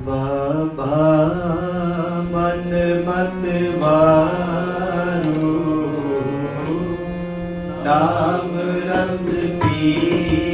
ਬਾਬਾ ਮਨ ਮਤ ਵਾਰੂ ਨਾਮ ਰਸ ਪੀਵੇ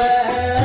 है